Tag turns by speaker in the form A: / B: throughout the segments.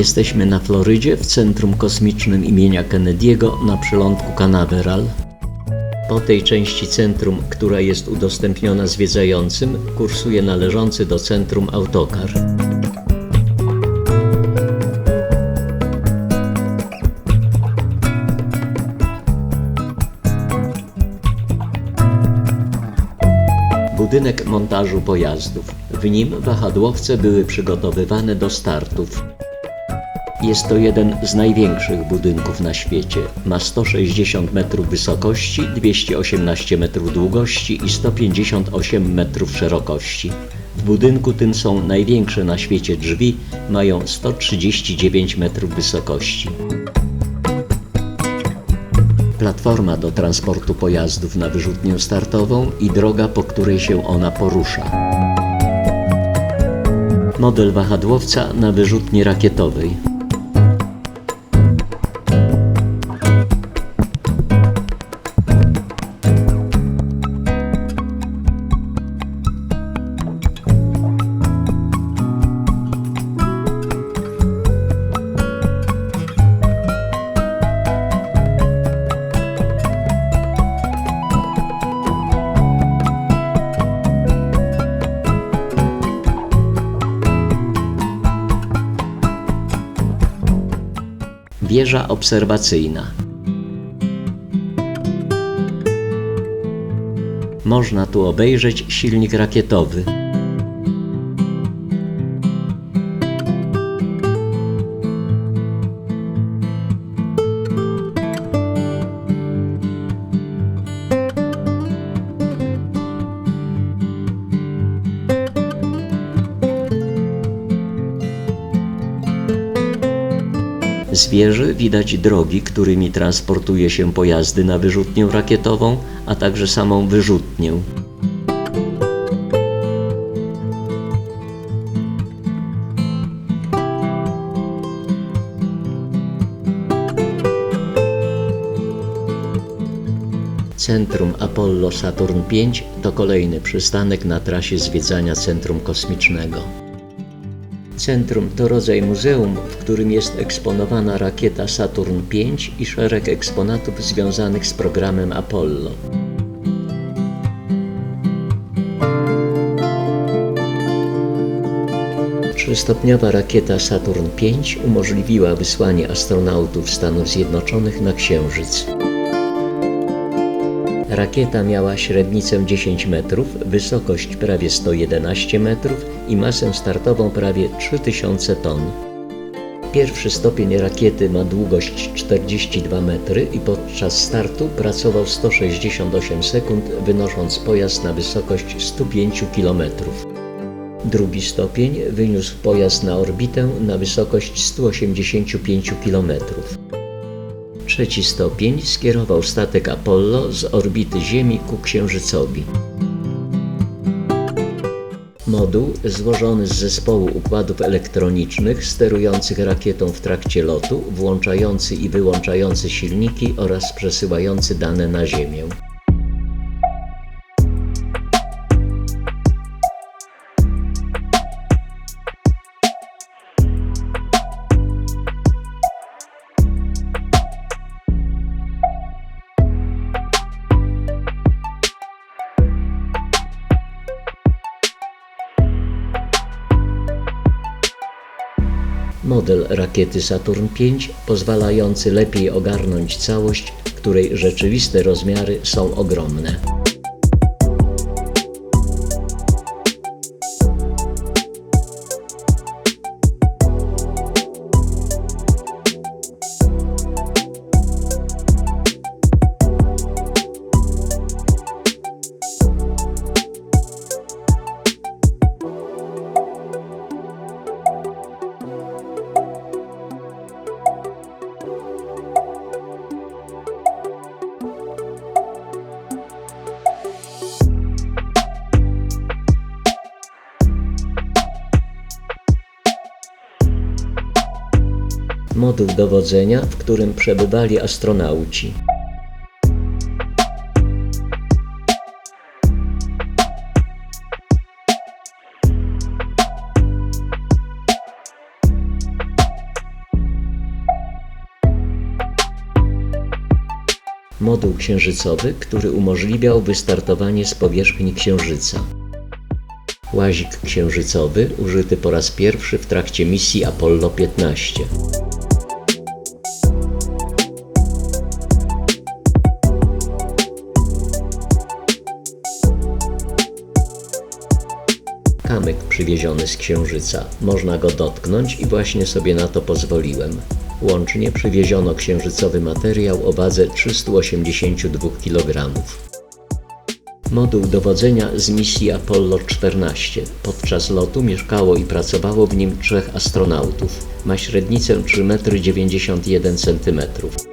A: Jesteśmy na Florydzie, w Centrum Kosmicznym imienia Kennedy'ego na przylądku Canaveral. Po tej części centrum, która jest udostępniona zwiedzającym, kursuje należący do centrum autokar. Budynek montażu pojazdów. W nim wahadłowce były przygotowywane do startów. Jest to jeden z największych budynków na świecie. Ma 160 metrów wysokości, 218 metrów długości i 158 metrów szerokości. W budynku tym są największe na świecie drzwi, mają 139 metrów wysokości. Platforma do transportu pojazdów na wyrzutnię startową i droga, po której się ona porusza. Model wahadłowca na wyrzutni rakietowej. Wieża obserwacyjna. Można tu obejrzeć silnik rakietowy. Z wieży widać drogi, którymi transportuje się pojazdy na wyrzutnię rakietową, a także samą wyrzutnię. Centrum Apollo Saturn V to kolejny przystanek na trasie zwiedzania Centrum Kosmicznego. Centrum to rodzaj muzeum, w którym jest eksponowana rakieta Saturn V i szereg eksponatów związanych z programem Apollo. Trzystopniowa rakieta Saturn V umożliwiła wysłanie astronautów Stanów Zjednoczonych na Księżyc. Rakieta miała średnicę 10 metrów, wysokość prawie 111 metrów i masę startową prawie 3000 ton. Pierwszy stopień rakiety ma długość 42 metry i podczas startu pracował 168 sekund, wynosząc pojazd na wysokość 105 km. Drugi stopień wyniósł pojazd na orbitę na wysokość 185 km. Trzeci stopień skierował statek Apollo z orbity Ziemi ku Księżycowi. Moduł złożony z zespołu układów elektronicznych sterujących rakietą w trakcie lotu, włączający i wyłączający silniki oraz przesyłający dane na Ziemię. Model rakiety Saturn V pozwalający lepiej ogarnąć całość, której rzeczywiste rozmiary są ogromne. moduł dowodzenia, w którym przebywali astronauci. Moduł księżycowy, który umożliwiał wystartowanie z powierzchni Księżyca. Łazik księżycowy użyty po raz pierwszy w trakcie misji Apollo 15. przywieziony z Księżyca. Można go dotknąć i właśnie sobie na to pozwoliłem. Łącznie przywieziono księżycowy materiał o wadze 382 kg. Moduł dowodzenia z misji Apollo 14. Podczas lotu mieszkało i pracowało w nim trzech astronautów. Ma średnicę 3,91 m.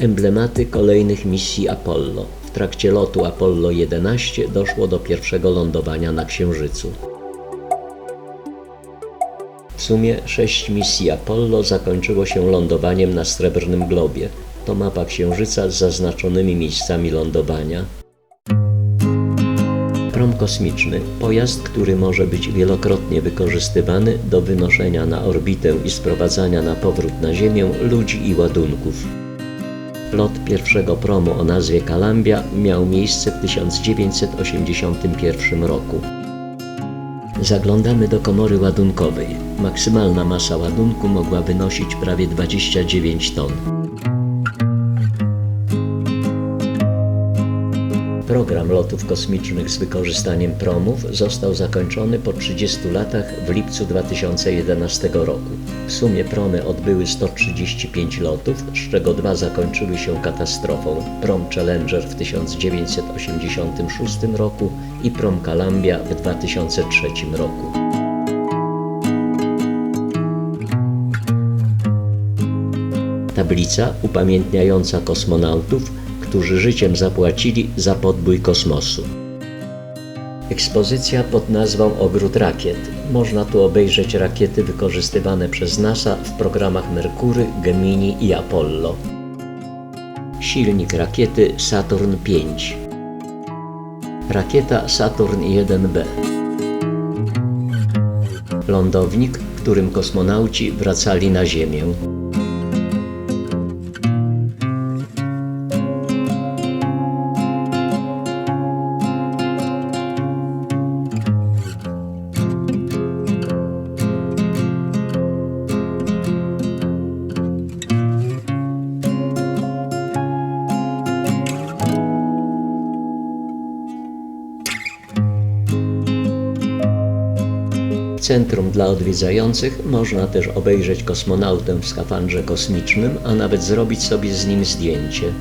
A: Emblematy kolejnych misji Apollo. W trakcie lotu Apollo 11 doszło do pierwszego lądowania na Księżycu. W sumie sześć misji Apollo zakończyło się lądowaniem na Srebrnym Globie. To mapa Księżyca z zaznaczonymi miejscami lądowania. Prom kosmiczny pojazd, który może być wielokrotnie wykorzystywany do wynoszenia na orbitę i sprowadzania na powrót na Ziemię ludzi i ładunków. Lot pierwszego promu o nazwie Columbia miał miejsce w 1981 roku. Zaglądamy do komory ładunkowej. Maksymalna masa ładunku mogła wynosić prawie 29 ton. Program lotów kosmicznych z wykorzystaniem promów został zakończony po 30 latach w lipcu 2011 roku. W sumie promy odbyły 135 lotów, z czego dwa zakończyły się katastrofą. Prom Challenger w 1986 roku i prom Columbia w 2003 roku. Tablica upamiętniająca kosmonautów, którzy życiem zapłacili za podbój kosmosu. Ekspozycja pod nazwą Ogród Rakiet. Można tu obejrzeć rakiety wykorzystywane przez NASA w programach Merkury, Gemini i Apollo. Silnik rakiety Saturn V. Rakieta Saturn 1B. Lądownik, którym kosmonauci wracali na Ziemię. W centrum dla odwiedzających można też obejrzeć kosmonautę w skafandrze kosmicznym, a nawet zrobić sobie z nim zdjęcie.